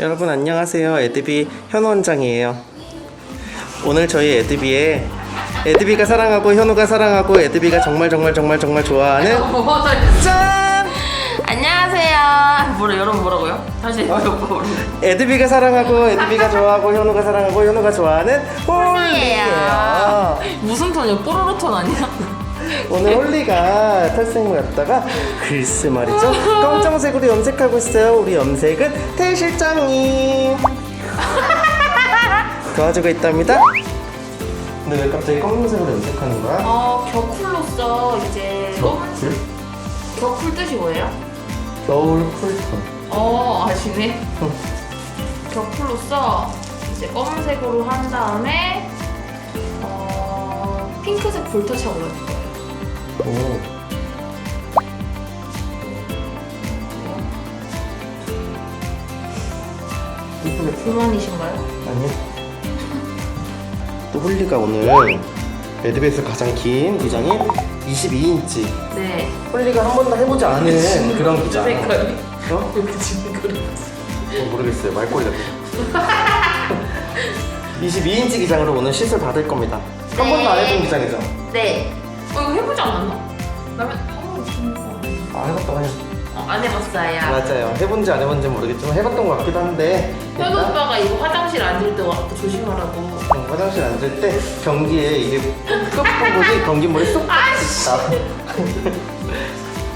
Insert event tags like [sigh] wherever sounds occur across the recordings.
여러분 안녕하세요. 에드비 현우 원장이에요. 오늘 저희 에드비에 에드비가 사랑하고 현우가 사랑하고 에드비가 정말 정말 정말 정말 좋아하는 짠! 안녕하세요. 뭐라 여러분 뭐라고요? 다시 뭐라고? 에드비가 사랑하고 에드비가 좋아하고 현우가 사랑하고 현우가 좋아하는 홀리예요. 무슨 톤이야? 뽀로로 톤 아니야? 오늘 홀리가 탈색모였다가 글쎄 말이죠. 검정색으로 염색하고 있어요. 우리 염색은 태 실장님 도와주고 있답니다. 근데 왜 갑자기 검정색으로 염색하는 거야? 어 격쿨로서 이제 쿨? 격쿨 뜻이 뭐예요? 겨울 쿨톤. 어 아시네. 격쿨로서 이제 검은색으로 한 다음에 어 핑크색 올릴 거예요. 오. 불만이신가요? 아니요. 또 홀리가 오늘 에드베이스 가장 긴 기장이 22인치. 네. 홀리가 한 번도 해보지 않은 그런 기장. 색깔이 어? 이렇게 징그러. 어, 모르겠어요. 말꼬리 같아. 22인치 기장으로 오늘 시술 받을 겁니다. 한 네. 번도 안 해본 기장이죠? 네. 어 이거 해보지 않았나? 나면 어, 아, 해봤다고 해요. 어, 안 해봤어요. 맞아요. 해본지 안 해본지 모르겠지만 해봤던 것 같기도 한데. 현우 일단 오빠가 이거 화장실 앉을 때 와- 조심하라고. 음, 화장실 앉을 때 경기에 이게 끝부분이 [laughs] 경기물이 쏙 있다.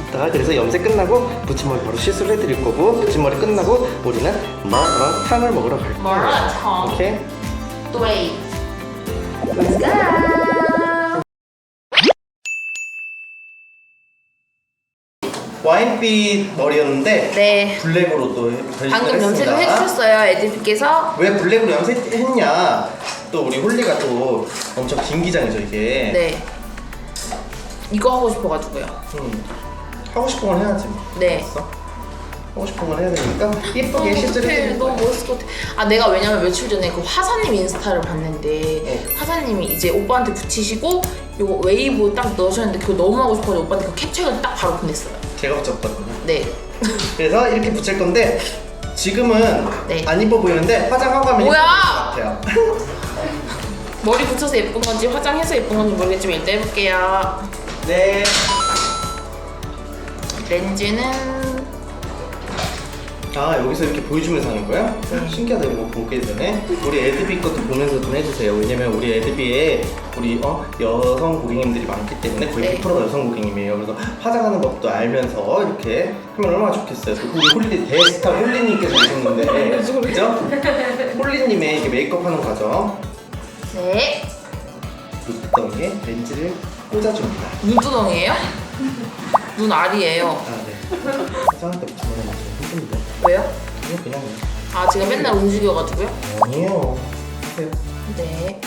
이따가 그래서 염색 끝나고 붙임머리 바로 시술을 해드릴 거고 붙임머리 끝나고 우리는 마라탕을 먹으러 갈 거예요. 마라탕. 오케이? 네. Let's go. 와인빛 머리였는데 네. 블랙으로 또 변신을 방금 했습니다. 염색을 해주셨어요, 에디피께서. 왜 블랙으로 염색했냐? 또 우리 홀리가 또 엄청 긴 기장이죠 이게. 네. 이거 하고 싶어가지고요. 음, 하고 싶은 건 해야지. 뭐. 네. 알았어? 하고 싶은 건 해야 되니까 예쁘게 시술해 어떡해, 드릴 너무. 멋있을 것 같아. 아 내가 왜냐면 며칠 전에 그 화사님 인스타를 봤는데 네. 화사님이 이제 오빠한테 붙이시고 요거 웨이브 딱 넣으셨는데 그거 너무 하고 싶어서 오빠한테 그 캡처해서 딱 바로 보냈어요. 제가 붙였거든요. 네. 그래서 이렇게 붙일 건데 지금은 네. 안 이뻐 보이는데 화장하고 하면 뭐야? 예쁠 것 같아요. [laughs] 머리 붙여서 예쁜 건지 화장해서 예쁜 건지 모르겠지만 일단 해볼게요. 네. 렌즈는 아 여기서 이렇게 보여주면서 하는 거야? 신기하다 이거 보기 전에 우리 에드비 것도 보면서 좀 해주세요 왜냐면 우리 에드비에 우리 어 여성 고객님들이 많기 때문에 거의 네. 100%가 여성 고객님이에요 그래서 화장하는 법도 알면서 이렇게 하면 얼마나 좋겠어요 또 우리 홀리 대스타 홀리님께서 오셨는데 그죠? 홀리님의 이렇게 메이크업 하는 과정 네. 눈덩이에 렌즈를 꽂아줍니다 눈두덩이에요? 눈 알이에요. 아 네 때 붙이면 좀 힘든데 왜요? 그냥 그냥 아 제가 맨날 움직여가지고요? 아니에요 하세요 네.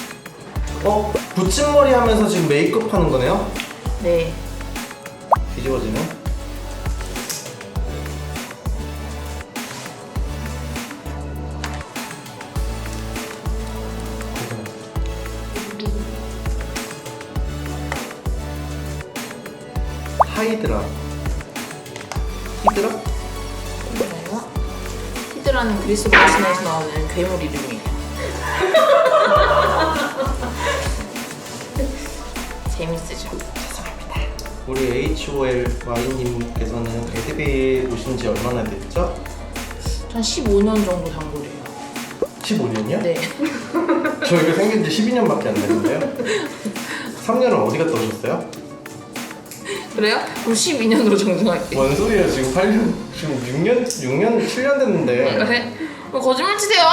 어? 붙임머리 하면서 지금 메이크업 하는 거네요? 네. 뒤집어지네 하이드라 히드라? 뭐예요? 히드라는 그리스 바신에서 나오는 괴물 이름이에요. [laughs] 재밌으죠? 우리 HOL 와인님께서는 에드베에 오신 지 얼마나 됐죠? 전 15년 정도 단골이에요. 15년이요? 네. [laughs] 저희가 생긴 지 12년밖에 안 됐는데요 3년은 어디 갔다 오셨어요? 그래요? 그럼 12년으로 정정할게요. 뭔 소리예요 지금 8년 지금 6년 6년 7년 됐는데 그래? 왜 거짓말 치세요?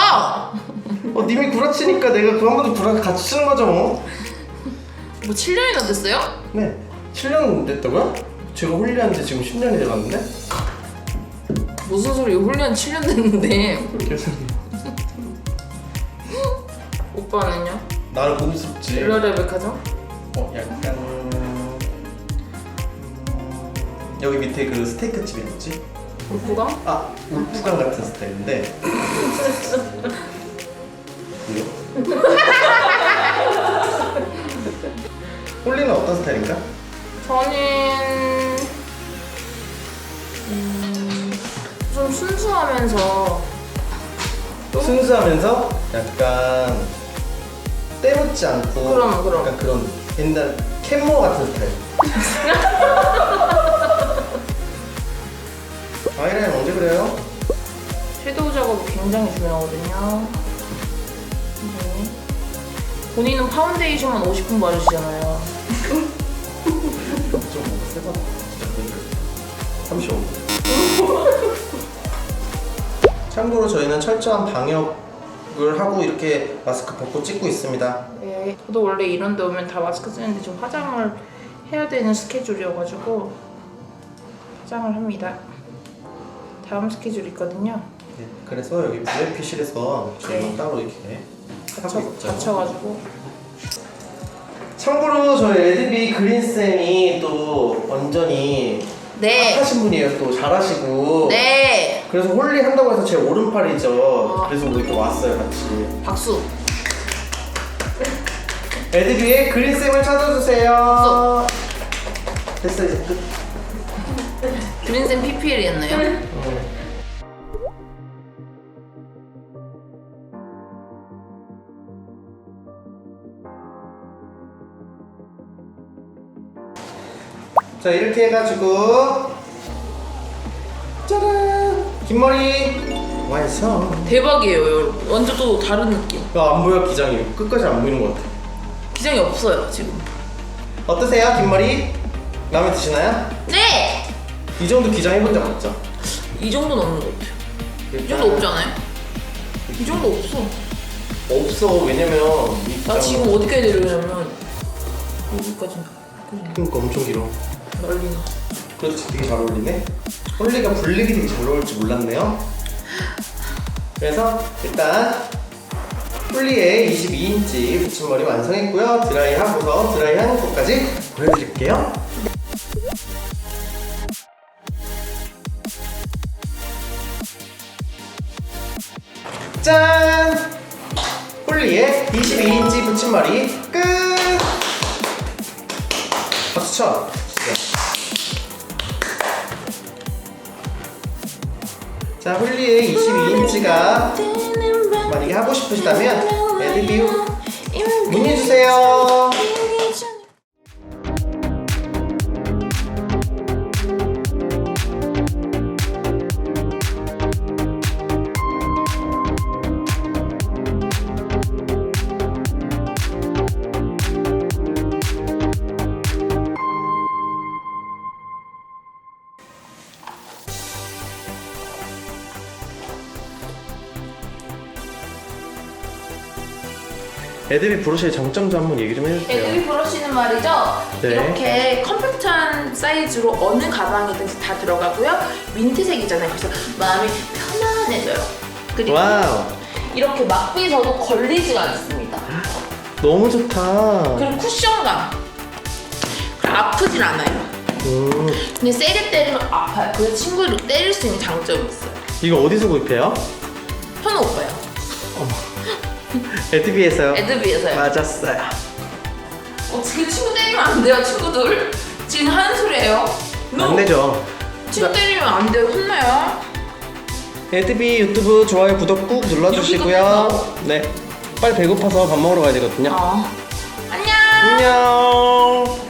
어 님이 구라치니까 내가 그 한 번도 구라 같이 치는 거죠 뭐. 뭐 7년이나 됐어요? 네 7년 됐다고요? 제가 홀리한 지 지금 10년이 돼갔는데 무슨 소리예요? 훈련 7년 됐는데 죄송해요 오빠는요? 나를 고급스럽지 르레베카죠 어 약간 음, 여기 밑에 그 스테이크 집이 뭐지? 울프가? 아 울프강 같은 스타일인데? 홀리는 어떤 스타일인가? 저는 음, 좀 순수하면서 순수하면서 약간 때묻지 않고 그럼, 그럼. 약간 그런 옛날 캔모 같은 스타일. [laughs] 아이라인 언제 그래요? 섀도우 작업이 굉장히 중요하거든요. 네. 본인은 파운데이션만 50분 바르시잖아요. [laughs] 좀 세다. 진짜 35분. 참고로 저희는 철저한 방역을 하고 이렇게 마스크 벗고 찍고 있습니다. 네, 저도 원래 이런 데 오면 다 마스크 쓰는데 좀 화장을 해야 되는 스케줄이어가지고 화장을 합니다. 다음 스케줄 있거든요. 네, 그래서 여기 VIP실에서 네. 따로 이렇게 갇혀, 하고 있죠. 갇혀가지고 참고로 저희 에드비 그린쌤이 또 완전히 네, 하신 분이에요. 또 잘하시고. 네, 그래서 홀리 한다고 해서 제 오른팔이죠. 어. 그래서 오늘 이렇게 왔어요, 같이. 박수. 에드비의 그린쌤을 찾아주세요. 됐어, 이제 끝. 그린쌤 PPL이었나요? 어. 자 이렇게 해가지고 짜란 긴 머리 완성 대박이에요, 여러분. 완전 또 다른 느낌. 야안 보여 기장이 끝까지 안 보이는 것 같아 기장이 없어요, 지금. 어떠세요 긴 머리 마음에 드시나요? 네! 이 정도 기장 해본 적 없죠? 이 정도는 없는 것 같아요. 이 정도 없지 않아요? 이 정도 없어. 없어 왜냐면 이 나 기장은- 지금 어디까지 내려오냐면 여기까지 그러니까 엄청 길어 난리나. 그렇지 되게 잘 어울리네 홀리가 블랙이 되게 잘 어울릴 줄 몰랐네요 그래서 일단 홀리의 22인치 붙임머리 완성했고요 드라이 하고서 드라이 하는 것까지 보여드릴게요 22인치 붙임머리 끝! 박수 쳐! 진짜. 자, 홀리의 22인치가 만약에 하고 싶으시다면 에드뷰 문의주세요. 에드비 브러쉬의 장점 좀 한번 얘기 좀 해주세요. 애들이 브러쉬는 말이죠. 네. 이렇게 컴팩트한 사이즈로 어느 가방이든지 다 들어가고요. 민트색이잖아요. 그래서 마음이 편안해져요. 그리고 와우, 이렇게 막비서도 걸리지가 않습니다. 너무 좋다. 그리고 쿠션감. 그리고 아프진 않아요. 음, 근데 세게 때리면 아파요. 그래서 친구를 때릴 수 있는 장점이 있어요. 이거 어디서 구입해요? 현우 오빠요. 에드비에서요. 애드비에서요. 맞았어요. 어, 지금 친구 때리면 안 돼요, 친구들. 지금 하는 소리예요. 안 되죠. 친구 때리면 안 돼요. 혼나요. 에드비 유튜브 좋아요, 구독 꾹 눌러주시고요. 네, 빨리 배고파서 밥 먹으러 가야 되거든요. 어. 안녕. 안녕.